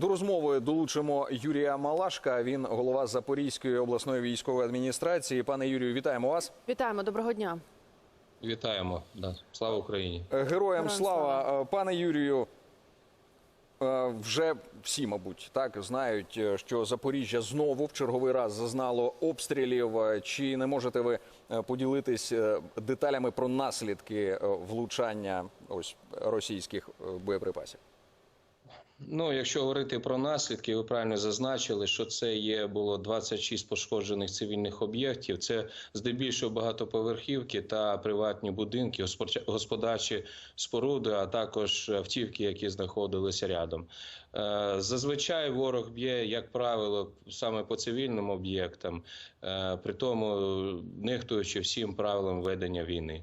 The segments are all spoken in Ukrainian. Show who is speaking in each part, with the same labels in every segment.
Speaker 1: До розмови долучимо Юрія Малашка. Він голова Запорізької обласної військової адміністрації. Пане Юрію, вітаємо вас.
Speaker 2: Вітаємо, доброго дня.
Speaker 3: Вітаємо. Да. Слава Україні.
Speaker 1: Героям
Speaker 2: Героям
Speaker 1: слава, Е, пане Юрію. е, Вже всі, мабуть, так знають, е, що Запоріжжя знову в черговий раз зазнало обстрілів. Чи не можете ви поділитись деталями про наслідки влучання ось російських боєприпасів?
Speaker 3: Ну, якщо говорити про наслідки, ви правильно зазначили, що це є було 26 пошкоджених цивільних об'єктів. Це здебільшого багатоповерхівки та приватні будинки, господарчі- споруди, а також автівки, які знаходилися рядом. Е, Зазвичай ворог б'є, як правило, саме по цивільним об'єктам, е, при тому нехтуючи всім правилам ведення війни.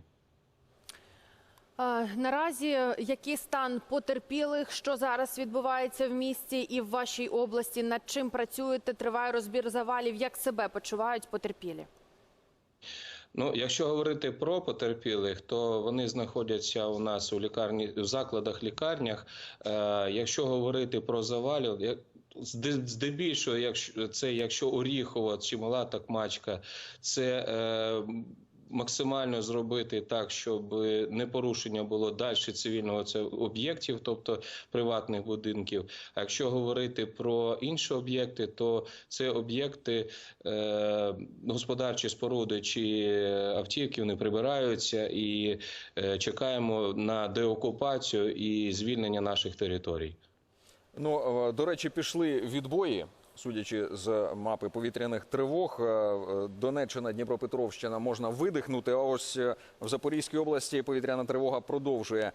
Speaker 2: Наразі який стан потерпілих, що зараз відбувається в місті і в вашій області? Над чим працюєте? Триває розбір завалів. Як себе почувають потерпілі?
Speaker 3: Ну, якщо говорити про потерпілих, то вони знаходяться у нас у лікарні в закладах лікарнях. Е, якщо говорити про завалів, як- здебільшого, якщо це якщо Оріхова чи Мала Такмачка, це е, максимально зробити так, щоб не порушення було далі цивільного це об'єктів, тобто приватних будинків. А якщо говорити про інші об'єкти, то це об'єкти е, господарчі споруди чи автівки вони прибираються і е, чекаємо на деокупацію і звільнення наших територій.
Speaker 1: Ну, е, до речі, пішли відбої, судячи з мапи повітряних тривог. Е, е, Донеччина, Дніпропетровщина можна видихнути. А ось е, в Запорізькій області повітряна тривога продовжує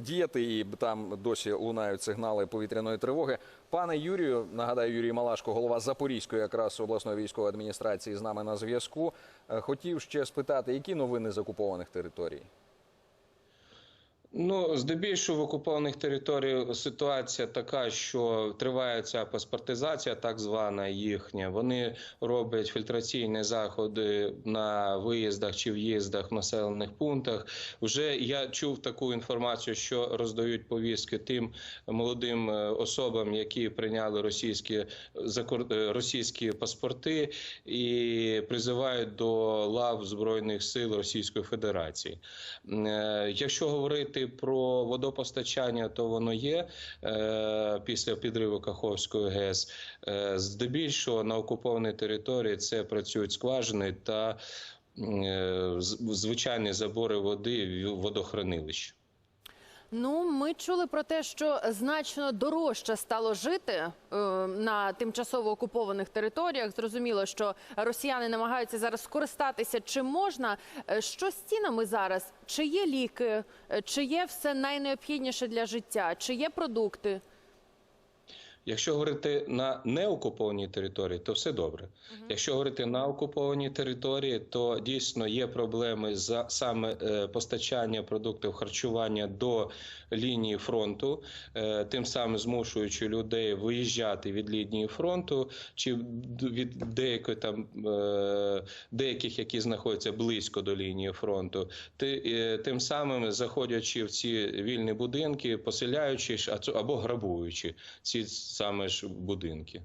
Speaker 1: діяти, і там досі лунають сигнали повітряної тривоги. Пане Юрію, нагадаю, Юрій Малашко, голова Запорізької якраз обласної військової адміністрації, з нами на зв'язку. Хотів ще спитати, які новини з окупованих територій?
Speaker 3: Ну, здебільшого в окупованих територіях ситуація така, що триває ця паспортизація, так звана їхня. Вони роблять фільтраційні заходи на виїздах чи в'їздах в населених пунктах. Вже я чув таку інформацію, що роздають повістки тим молодим е, особам, які прийняли російські е, російські паспорти, і призивають до лав збройних сил Російської Федерації. Е, Якщо говорити про водопостачання, то воно є е, після підриву Каховської ГЕС. Е, Здебільшого на окупованій території це працюють скважини та е, звичайні забори води в водохранилищ.
Speaker 2: Ну, ми чули про те, що значно дорожче стало жити е, на тимчасово окупованих територіях. Зрозуміло, що росіяни намагаються зараз скористатися чим можна. Е, Що з цінами зараз? Чи є ліки, Е, чи є все найнеобхідніше для життя, чи є продукти?
Speaker 3: Якщо говорити на неокупованій території, то все добре. Якщо говорити на окупованій території, то дійсно є проблеми з саме е, постачання продуктів харчування до лінії фронту, е, тим самим змушуючи людей виїжджати від лінії фронту, чи від деякої там е, деяких, які знаходяться близько до лінії фронту, ти, е, тим самим заходячи в ці вільні будинки, поселяючись а або грабуючи ці саме ж будинки.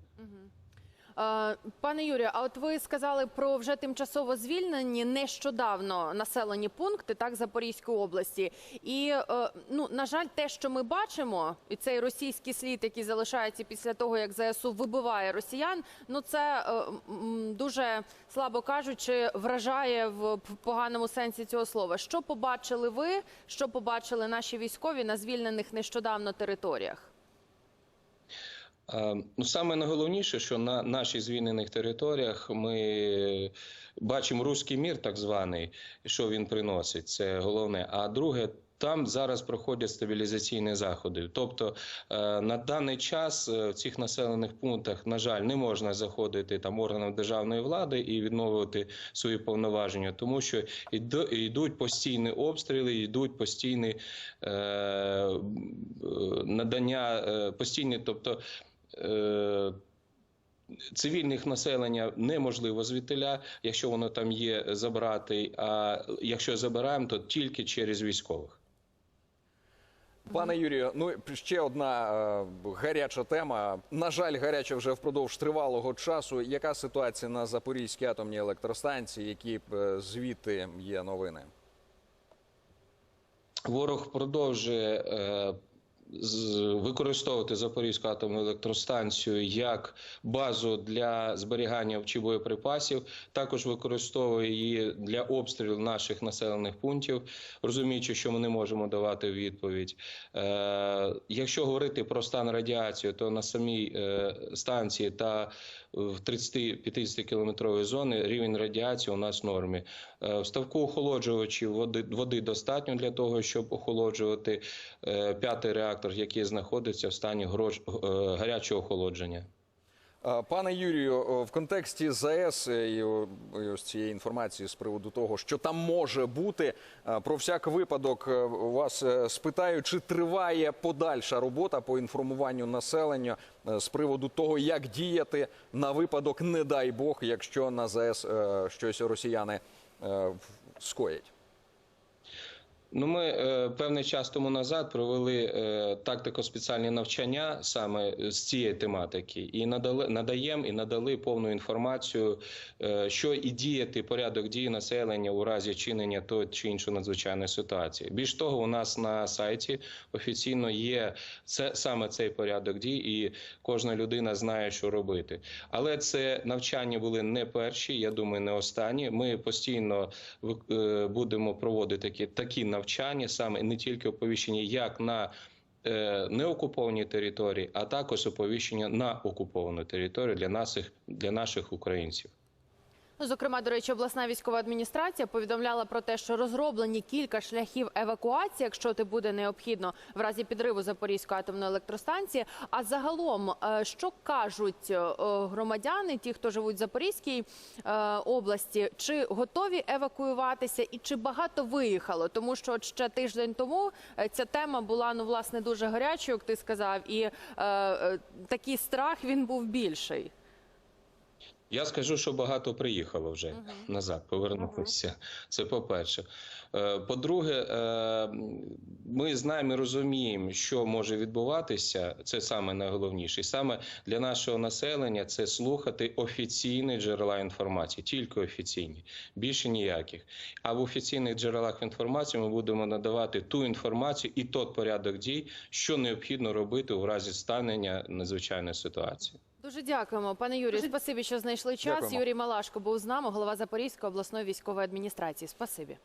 Speaker 2: Е, Пане Юрію, а от ви сказали про вже тимчасово звільнені нещодавно населені пункти, так Запорізької області. І е, ну на жаль, те, що ми бачимо, і цей російський слід, який залишається після того, як ЗСУ вибиває росіян, ну це е, дуже слабо кажучи, вражає в поганому сенсі цього слова. Що побачили ви? Що побачили наші військові на звільнених нещодавно територіях?
Speaker 3: Е, Ну, саме найголовніше, що на наших звільнених територіях ми бачимо руський мір, так званий, що він приносить. Це головне. А друге. Там зараз проходять стабілізаційні заходи. Тобто е, на даний час е, в цих населених пунктах, на жаль, не можна заходити там органам державної влади і відновлювати свої повноваження, тому що йду- йдуть постійні обстріли, йдуть постійні е, надання, постійні, тобто. Е, Цивільних населення неможливо звідтиля, якщо воно там є, забрати. А якщо забираємо, то тільки через військових.
Speaker 1: Пане Юрію, ну ще одна е, гаряча тема. На жаль, гаряча вже впродовж тривалого часу. Яка ситуація на Запорізькій атомній електростанції? Які е, звідти є новини?
Speaker 3: Ворог продовжує е, використовувати Запорізьку атомну електростанцію як базу для зберігання чи боєприпасів. Також використовує її для обстрілу наших населених пунктів, розуміючи, що ми не можемо давати відповідь. Е, якщо говорити про стан радіації, то на самій е, станції та в 30-50 кілометровій зоні рівень радіації у нас в нормі. Е, В ставку охолоджувачів води, води достатньо для того, щоб охолоджувати е, п'ятий реактор, який знаходиться в стані е, гарячого охолодження.
Speaker 1: Е, Пане Юрію, в контексті ЗАЕС е, і ось цієї інформації з приводу того, що там може бути, е, про всяк випадок вас спитаю, чи триває подальша робота по інформуванню населення з приводу того, як діяти на випадок, не дай Бог, якщо на ЗАЕС щось росіяни скоять.
Speaker 3: Ну, ми е, певний час тому назад провели е, тактико-спеціальні навчання саме з цієї тематики, і надали надаємо і надали повну інформацію, е, що і діяти порядок дії населення у разі чинення того чи іншої надзвичайної ситуації. Більш того, у нас на сайті офіційно є це саме цей порядок дій, і кожна людина знає, що робити. Але це навчання були не перші, я думаю, не останні. Ми постійно е, будемо проводити такі, такі навчання, саме не тільки оповіщення як на е, неокупованій території, а також оповіщення на окуповану територію для наших, для наших українців.
Speaker 2: Зокрема, до речі, обласна військова адміністрація повідомляла про те, що розроблені кілька шляхів евакуації, якщо це буде необхідно в разі підриву Запорізької атомної електростанції. А загалом, е, що кажуть е, громадяни, ті, хто живуть в Запорізькій е, області, чи готові евакуюватися і чи багато виїхало? Тому що ще тиждень тому ця тема була ну власне дуже гарячою, як ти сказав, і е, такий страх він був більший.
Speaker 3: Я скажу, що багато приїхало вже назад, повернулося. Це по-перше. Е, По-друге, е, ми знаємо і розуміємо, що може відбуватися. Це саме найголовніше. І саме для нашого населення це слухати офіційні джерела інформації, тільки офіційні, більше ніяких. А в офіційних джерелах інформації ми будемо надавати ту інформацію і той порядок дій, що необхідно робити у разі станення надзвичайної ситуації.
Speaker 2: Дуже дякуємо, пане Юрію. Спасибі, що знайшли час.
Speaker 1: Дякуємо.
Speaker 2: Юрій Малашко був з нами, голова Запорізької обласної військової адміністрації. Спасибі.